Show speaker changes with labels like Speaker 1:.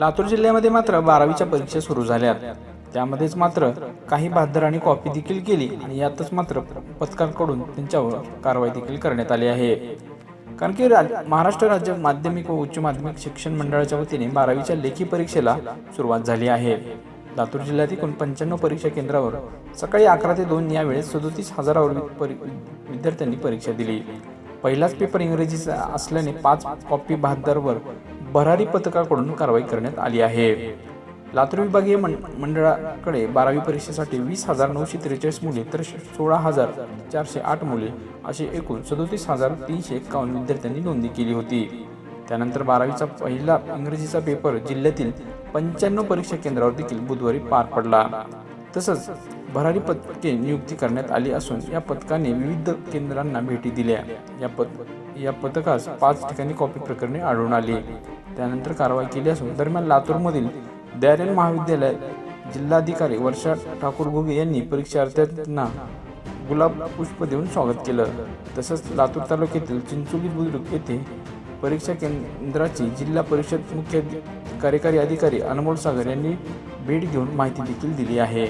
Speaker 1: लातूर जिल्ह्यामध्ये मात्र बारावीच्या परीक्षा सुरू झाल्या त्यामध्येच मात्र काही बहादरांनी कॉपी देखील केली आणि यातच मात्र पथकांकडून त्यांच्यावर कारवाई देखील करण्यात आली आहे. कारण की राज महाराष्ट्र राज्य माध्यमिक व उच्च माध्यमिक शिक्षण मंडळाच्या वतीने बारावीच्या लेखी परीक्षेला सुरुवात झाली आहे. लातूर जिल्ह्यात एकूण पंच्याण्णव परीक्षा केंद्रावर सकाळी अकरा ते दोन या वेळेस सदोतीस हजारावर परी विद्यार्थ्यांनी परीक्षा दिली. पहिलाच पेपर इंग्रजीचा असल्याने पाच कॉपी बहात्तरवर भरारी पथकाकडून कारवाई करण्यात आली आहे. लातूर विभागीय मं- मंडळाकडे बारावी परीक्षेसाठी वीस हजार नऊशे त्रेचाळीस मुले तर सोळा हजार चारशे आठ मुले असे एकूण सदोतीस हजार तीनशे एकावन्न विद्यार्थ्यांनी नोंदणी केली होती. त्यानंतर बारावीचा पहिला इंग्रजीचा पेपर जिल्ह्यातील पंच्याण्णव परीक्षा केंद्रावर देखील बुधवारी पार पडला. तसंच भरारी पथके नियुक्ती करण्यात आली असून या पथकाने विविध केंद्रांना भेटी दिल्या. या पथ या पथकास पाच ठिकाणी कॉपी प्रकरणे आढळून आली. त्यानंतर कारवाई केली असून दरम्यान लातूरमधील दयारेन महाविद्यालय जिल्हाधिकारी वर्षा ठाकूर घुगे यांनी परीक्षार्थ्यांना गुलाब पुष्प देऊन स्वागत केलं. तसंच लातूर तालुक्यातील चिंचोली बुद्रुक येथे परीक्षा केंद्राची जिल्हा परिषद मुख्य कार्यकारी अधिकारी अनमोल सागर यांनी भेट घेऊन माहिती देखील दिली आहे.